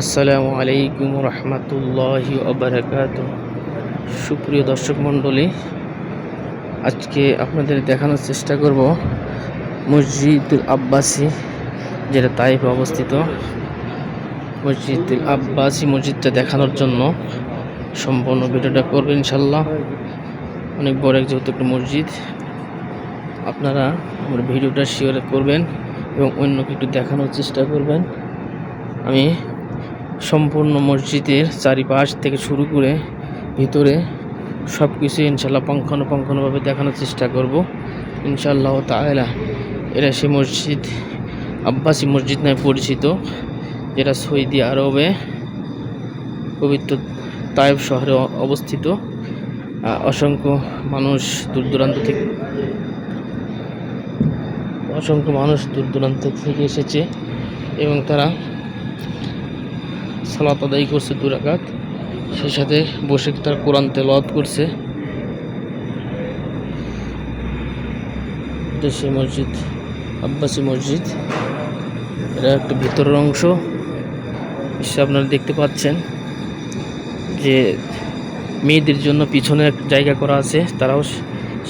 আসসালামু আলাইকুম রহমতুল্লাহি অবরাকাত সুপ্রিয় দর্শক মণ্ডলী, আজকে আপনাদের দেখানোর চেষ্টা করব মসজিদুল আব্বাসি, যেটা তাইফে অবস্থিত। মসজিদুল আব্বাসি মসজিদটা দেখানোর জন্য সম্পূর্ণ ভিডিওটা করবেন ইনশাল্লাহ অনেক বড় এক যেহেতু একটা মসজিদ, আপনারা আমার ভিডিওটা শেয়ার করবেন এবং অন্যকে একটু দেখানোর চেষ্টা করবেন। আমি সম্পূর্ণ মসজিদের চারিপাশ থেকে শুরু করে ভিতরে সব কিছু ইনশাল্লাহ পঙ্খানুপঙ্খানুভাবে দেখানোর চেষ্টা করব। ইনশাল্লাহ তাহলা এরা সে মসজিদ, আব্বাসী মসজিদ নামে পরিচিত, যেটা সৌদি আরবে পবিত্র তায়েব শহরে অবস্থিত। অসংখ্য মানুষ দূর দূরান্ত থেকে, অসংখ্য মানুষ দূর দূরান্ত থেকে এসেছে এবং তারা সালাত আদায় করছে দুরাকাত সেই সাথে বসে তার কোরআন তেলাওয়াত করছে। দেশি মসজিদ, আব্বাসী মসজিদ এটা একটা ভিতরের অংশ। সে আপনারা দেখতে পাচ্ছেন যে মেয়েদের জন্য পিছনে এক জায়গা করা আছে। তারাও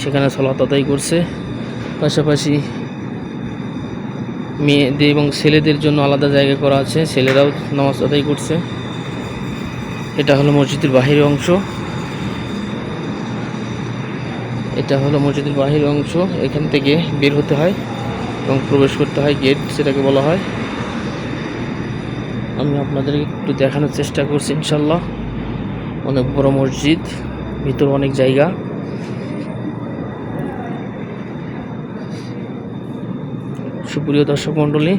সেখানে সালাত আদায় করছে। পাশাপাশি মেয়েদের এবং ছেলেদের জন্য আলাদা জায়গা করা আছে। ছেলেরাও নামাজ আদায় করছে। এটা হলো মসজিদের বাহির অংশ। এটা হলো মসজিদের বাহির অংশ। এখান থেকে বের হতে হয় এবং প্রবেশ করতে হয় গেট, সেটাকে বলা হয়। আমি আপনাদেরকে একটু দেখানোর চেষ্টা করছি, ইনশাল্লাহ। অনেক বড় মসজিদ, ভিতরে অনেক জায়গা। সুপ্রিয় দর্শক মণ্ডলী,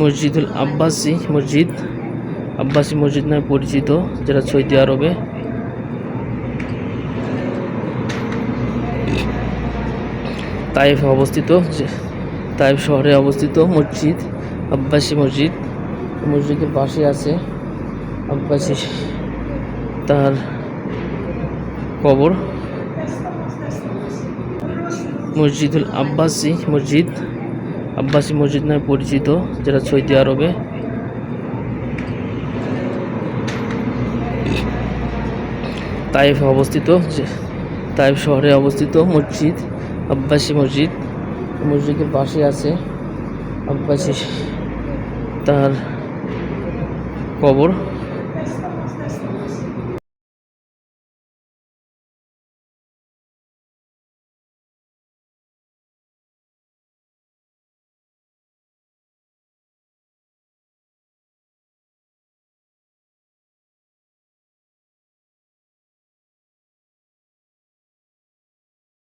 মসজিদুল আব্বাসি মসজিদ, আব্বাসী মসজিদ নামে পরিচিত, যেটা সৌদি আরবে। তাইফে অবস্থিত তাইফ শহরে অবস্থিত মসজিদ, আব্বাসী মসজিদ। মসজিদের পাশে আছে আব্বাসি তার কবর। মসজিদুল আব্বাসী মসজিদ। আব্বাসি মসজিদ নামে পরিচিত, যেটা সৌদি আরবে। তাইফে অবস্থিত তাইফ শহরে অবস্থিত মসজিদ, আব্বাসী মসজিদ। মসজিদের পাশে আছে আব্বাসী তার কবর।